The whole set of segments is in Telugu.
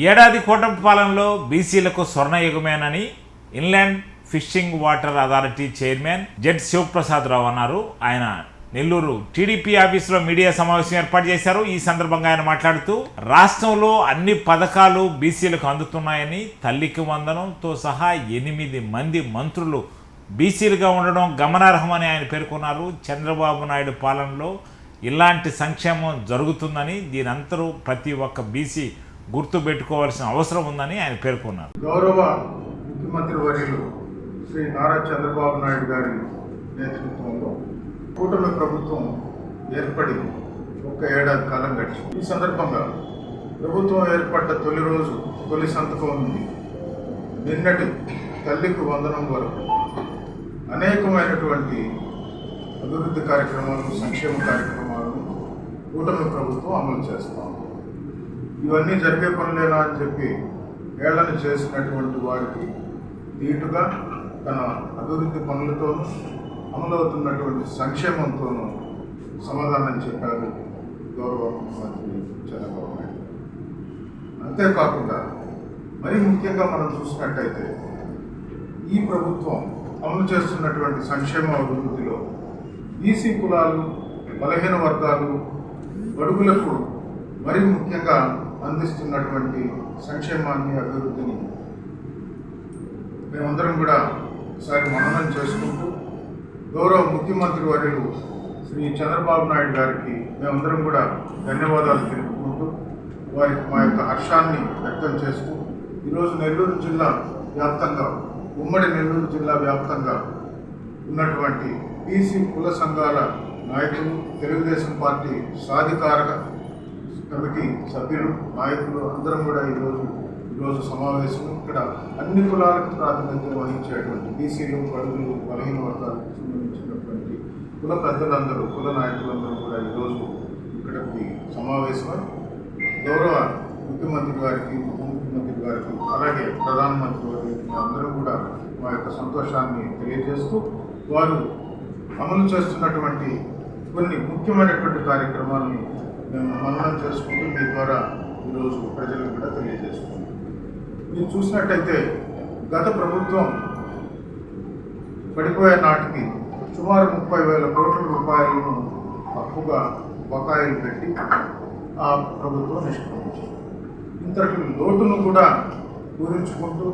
ఏడాది కూటమి పాలనలో బీసీలకు స్వర్ణయుగమేనని inland fishing water authority chairman Z Sivaprasad Rao అన్నారు. ఆయన నెల్లూరు టీడీపీ ఆఫీసులో మీడియా సమావేశం ఏర్పాటు చేశారు. ఈ సందర్భంగా ఆయన మాట్లాడుతూ రాష్ట్రంలో అన్ని పథకాలు బీసీలకు అందుతున్నాయని తల్లికి వందనంతో సహా ఎనిమిది మంది మంత్రులు బీసీలుగా ఉండడం గమనార్హమని ఆయన పేర్కొన్నారు. చంద్రబాబు నాయుడు పాలనలో ఇలాంటి సంక్షేమం జరుగుతుందని దీనంతరూ ప్రతి ఒక్క బీసీ గుర్తు పెట్టుకోవాల్సిన అవసరం ఉందని ఆయన పేర్కొన్నారు. గౌరవ ముఖ్యమంత్రి వర్యులు శ్రీ నారా చంద్రబాబు నాయుడు గారి నేతృత్వంలో కూటమి ప్రభుత్వం ఏర్పడి ఒక ఏడాది కాలం గడిచింది. ఈ సందర్భంగా ప్రభుత్వం ఏర్పడ్డ తొలి రోజు తొలి సంతకం ఉంది. నిన్నటి తల్లికి వందనం వరకు అనేకమైనటువంటి అభివృద్ధి కార్యక్రమాలను సంక్షేమ కార్యక్రమాలను కూటమి ప్రభుత్వం అమలు చేస్తాం ఇవన్నీ జరిగే పనులేనా అని చెప్పి ఏళ్ళను చేసినటువంటి వారికి నీటుగా తన అభివృద్ధి పనులతోనూ అమలవుతున్నటువంటి సంక్షేమంతోనూ సమాధానం చెప్పారు గౌరవ ముఖ్యమంత్రి చంద్రబాబు నాయుడు. అంతేకాకుండా మరీ ముఖ్యంగా మనం చూసినట్టయితే ఈ ప్రభుత్వం అమలు చేస్తున్నటువంటి సంక్షేమ అభివృద్ధిలో బీసీ కులాలు బలహీన వర్గాలు బడుగులకు మరి ముఖ్యంగా అందిస్తున్నటువంటి సంక్షేమాన్ని అభివృద్ధిని మేమందరం కూడా ఒకసారి మననం చేసుకుంటూ గౌరవ ముఖ్యమంత్రి వర్యులు శ్రీ చంద్రబాబు నాయుడు గారికి మేమందరం కూడా ధన్యవాదాలు తెలుపుకుంటూ వారికి మా యొక్క హర్షాన్ని వ్యక్తం చేస్తూ ఈరోజు నెల్లూరు జిల్లా వ్యాప్తంగా ఉమ్మడి నెల్లూరు జిల్లా వ్యాప్తంగా ఉన్నటువంటి బీసీ కుల సంఘాల నాయకులు తెలుగుదేశం పార్టీ సాధికారక కమిటీ సభ్యులు నాయకులు అందరం కూడా ఈరోజు ఈరోజు సమావేశం ఇక్కడ అన్ని కులాలకు ప్రాతినిధ్యం వహించేటువంటి బీసీలు బడుగులు బలహీన వర్గాలకు సంబంధించినటువంటి కుల పెద్దలందరూ కుల నాయకులందరూ కూడా ఈరోజు ఇక్కడికి సమావేశమై గౌరవ ముఖ్యమంత్రి గారికి ఉప ముఖ్యమంత్రి గారికి అలాగే ప్రధానమంత్రి గారికి అందరూ కూడా మా యొక్క సంతోషాన్ని తెలియజేస్తూ వారు అమలు చేస్తున్నటువంటి కొన్ని ముఖ్యమైనటువంటి కార్యక్రమాలను మేము మననం చేసుకుంటూ మీ ద్వారా ఈరోజు ప్రజలకు కూడా తెలియజేస్తున్నాం. మీరు చూసినట్టయితే గత ప్రభుత్వం పడిపోయే నాటికి సుమారు ముప్పై వేల కోట్ల రూపాయలను అప్పుగా బకాయిలు పెట్టి ఆ ప్రభుత్వం నిష్క్రమించింది. ఇంతటి లోటును కూడా పూరించుకుంటూ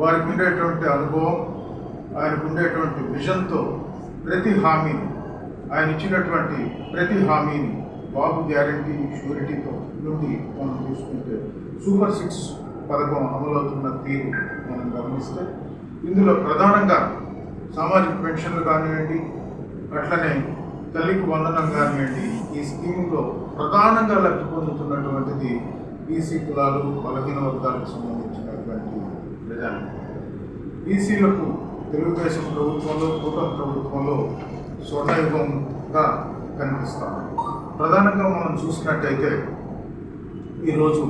వారికి ఉండేటువంటి అనుభవం ఆయనకు ఉండేటువంటి విజన్తో ప్రతి హామీని ఆయన ఇచ్చినటువంటి ప్రతి హామీని బాబు గ్యారంటీ షూరిటీతో నుండి మనం తీసుకుంటే సూపర్ సిక్స్ పథకం అమలవుతున్న తీరు మనం గమనిస్తే ఇందులో ప్రధానంగా సామాజిక పెన్షన్లు కానివ్వండి అట్లనే తల్లికి వందనం కానివ్వండి ఈ స్కీమ్లో ప్రధానంగా లబ్ధి పొందుతున్నటువంటిది బీసీ కులాలు బలహీన వర్గాలకు సంబంధించినటువంటి ప్రజలు. బీసీలకు తెలుగుదేశం ప్రభుత్వంలో కూటమి ప్రభుత్వంలో స్వర్ణయుగంగా కనిపిస్తాం ప్రధానంగా మనం చూసినట్టయితే ఈరోజు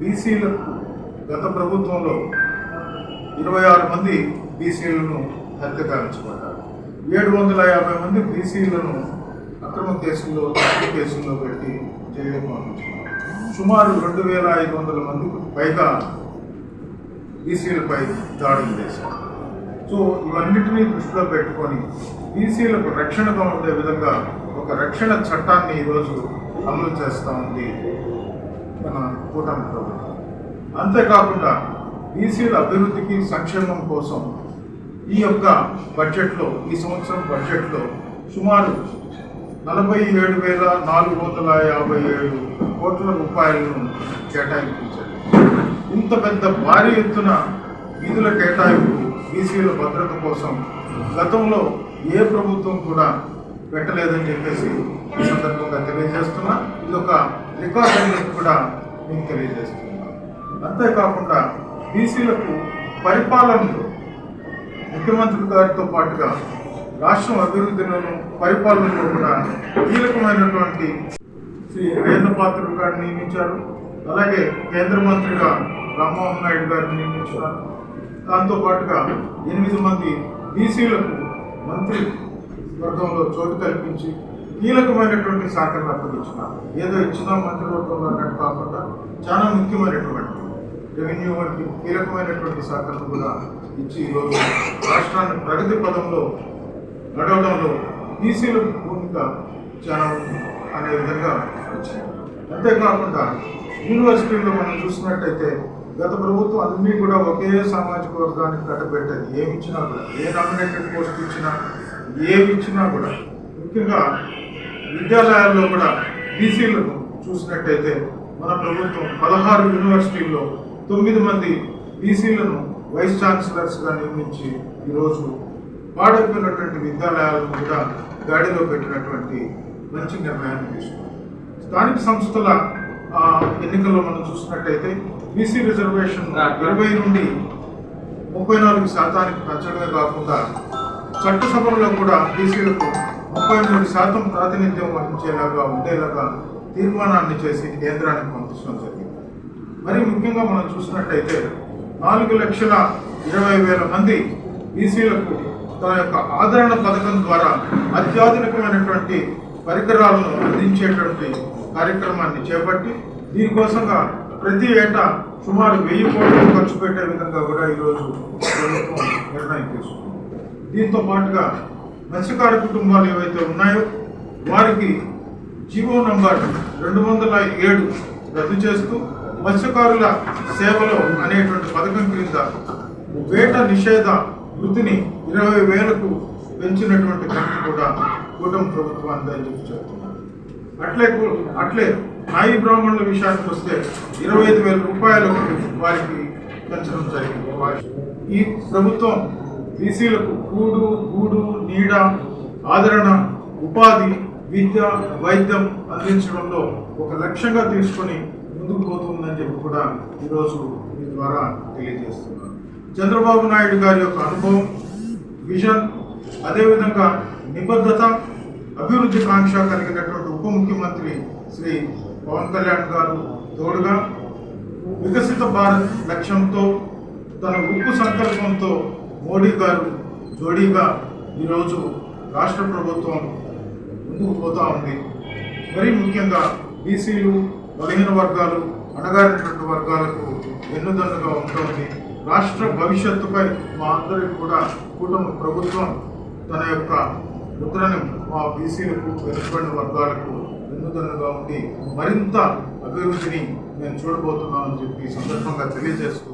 బీసీలకు గత ప్రభుత్వంలో ఇరవై ఆరు మంది బీసీలను హత్య గావించబడ్డారు ఏడు వందల యాభై మంది బీసీలను అక్రమ కేసుల్లో తప్పుడు కేసుల్లో పెట్టి జైలు పంపించారు. సుమారు రెండు వేల ఐదు వందల మందికి పైగా బీసీలపై దాడులు చేశారు. సో ఇవన్నిటినీ దృష్టిలో పెట్టుకొని బీసీలకు రక్షణగా ఉండే విధంగా ఒక రక్షణ చట్టాన్ని ఈరోజు అమలు చేస్తూ ఉంది మన కూటమి ప్రభుత్వం అంతేకాకుండా బీసీల అభివృద్ధికి సంక్షేమం కోసం ఈ యొక్క బడ్జెట్లో ఈ సంవత్సరం బడ్జెట్లో సుమారు నలభై ఏడు వేల నాలుగు వందల యాభై ఏడు కోట్ల రూపాయలను కేటాయించారు. ఇంత పెద్ద భారీ ఎత్తున నిధుల కేటాయింపు బీసీల భద్రత కోసం గతంలో ఏ ప్రభుత్వం కూడా పెట్టలేదని చెప్పేసి ఈ సందర్భంగా తెలియజేస్తున్నా. ఇది ఒక రికార్డ్ అని కూడా మీకు తెలియజేస్తున్నా. అంతేకాకుండా బీసీలకు పరిపాలనలో ముఖ్యమంత్రి గారితో పాటుగా రాష్ట్రం అభివృద్ధిలోను పరిపాలనలో కూడా కీలకమైనటువంటి శ్రీ అయ్యన్న పాత్ర గారిని నియమించారు. అలాగే కేంద్ర మంత్రిగా రామ్మోహన్ నాయుడు గారిని నియమించారు. దాంతోపాటుగా ఎనిమిది మంది బీసీలకు మంత్రి వర్గంలో చోటు కల్పించి కీలకమైనటువంటి శాఖలను అప్పగించినారు ఏదో ఇచ్చిన మంత్రివర్గంలో అన్నట్టు కాకుండా చాలా ముఖ్యమైనటువంటి రెవెన్యూ వంటి కీలకమైనటువంటి శాఖలను కూడా ఇచ్చి ఈరోజు రాష్ట్రాన్ని ప్రగతి పదంలో నడవడంలో బీసీల భూమిక చాలా అనే విధంగా వచ్చింది. అంతేకాకుండా యూనివర్సిటీల్లో మనం చూసినట్టయితే గత ప్రభుత్వం అన్నీ కూడా ఒకే సామాజిక వర్గానికి కట్టబెట్టేది. ఏమి ఇచ్చినా కూడా ఏ నామినేటెడ్ పోస్ట్ ఇచ్చినా ఏమి ఇచ్చినా కూడా ముఖ్యంగా విద్యాలయాల్లో కూడా బీసీలను చూసినట్టయితే మన ప్రభుత్వం పదహారు యూనివర్సిటీల్లో తొమ్మిది మంది బీసీలను వైస్ ఛాన్సలర్స్గా నియమించి ఈరోజు పాడైపోయినటువంటి విద్యాలయాలను కూడా గాడిలో పెట్టినటువంటి మంచి నిర్ణయాన్ని తీసుకుంది స్థానిక సంస్థల ఆ, ఎన్నికల్లో మనం చూసినట్టయితే బీసీ రిజర్వేషన్ ఇరవై నుండి ముప్పై నాలుగు శాతానికి పెంచడమే కాకుండా చట్టసభల్లో కూడా బీసీలకు ముప్పై మూడు శాతం ప్రాతినిధ్యం వహించేలాగా ఉండేలాగా తీర్మానాన్ని చేసి కేంద్రానికి పంపించడం జరిగింది. మరి ముఖ్యంగా మనం చూసినట్టయితే నాలుగు లక్షల ఇరవై వేల మంది బీసీలకు తన యొక్క ఆదరణ పథకం ద్వారా అత్యాధునికమైనటువంటి పరికరాలను అందించేటువంటి కార్యక్రమాన్ని చేపట్టి దీనికోసంగా ప్రతి ఏటా సుమారు వెయ్యి కోట్లు ఖర్చు పెట్టే విధంగా కూడా ఈరోజు ప్రభుత్వం నిర్ణయం తీసుకుంది. దీంతో పాటుగా మత్స్యకార కుటుంబాలు ఏవైతే ఉన్నాయో వారికి జీవో నంబర్ రెండు వందల ఏడు రద్దు చేస్తూ మత్స్యకారుల సేవలో అనేటువంటి పథకం క్రింద వేట నిషేధ వృత్తిని ఇరవై వేలకు పెంచినటువంటి ఘటన కూడా కూటమి ప్రభుత్వాన్ని అని చెప్పి చెప్తున్నారు అట్లే కూ- అట్లే నాయి బ్రాహ్మణుల విషయానికి వస్తే ఇరవై ఐదు వేల రూపాయలు వారికి పెంచడం జరిగింది ఈ ప్రభుత్వం బీసీలకు కూడు గూడు నీడ ఆదరణ ఉపాధి విద్య వైద్యం అందించడంలో ఒక లక్ష్యంగా తీసుకొని ముందుకు పోతుందని చెప్పి కూడా ఈరోజు మీ ద్వారా తెలియజేస్తున్నాను. చంద్రబాబు నాయుడు గారి యొక్క అనుభవం విజన్ అదేవిధంగా నిబద్ధత అభివృద్ధి కాంక్ష కలిగినటువంటి ఉప ముఖ్యమంత్రి శ్రీ పవన్ కళ్యాణ్ గారు తోడుగా వికసిత భారత్ లక్ష్యంతో తన ఉక్కు సంకల్పంతో మోడీ గారు జోడీగా ఈరోజు రాష్ట్ర ప్రభుత్వం ముందుకు పోతూ ఉంది. మరీ ముఖ్యంగా బీసీలు బలహీన వర్గాలు అణగారినటువంటి వర్గాలకు వెన్నుదన్నుగా ఉంటుంది రాష్ట్ర భవిష్యత్తుపై మా అందరికి కూడా కూటమి ప్రభుత్వం తన యొక్క ముద్రని మా బీసీలకు వెనుకబడిన వర్గాలకు వెన్నుదన్నుగా ఉండి మరింత అభివృద్ధిని మేము చూడబోతున్నామని చెప్పి సందర్భంగా తెలియజేస్తూ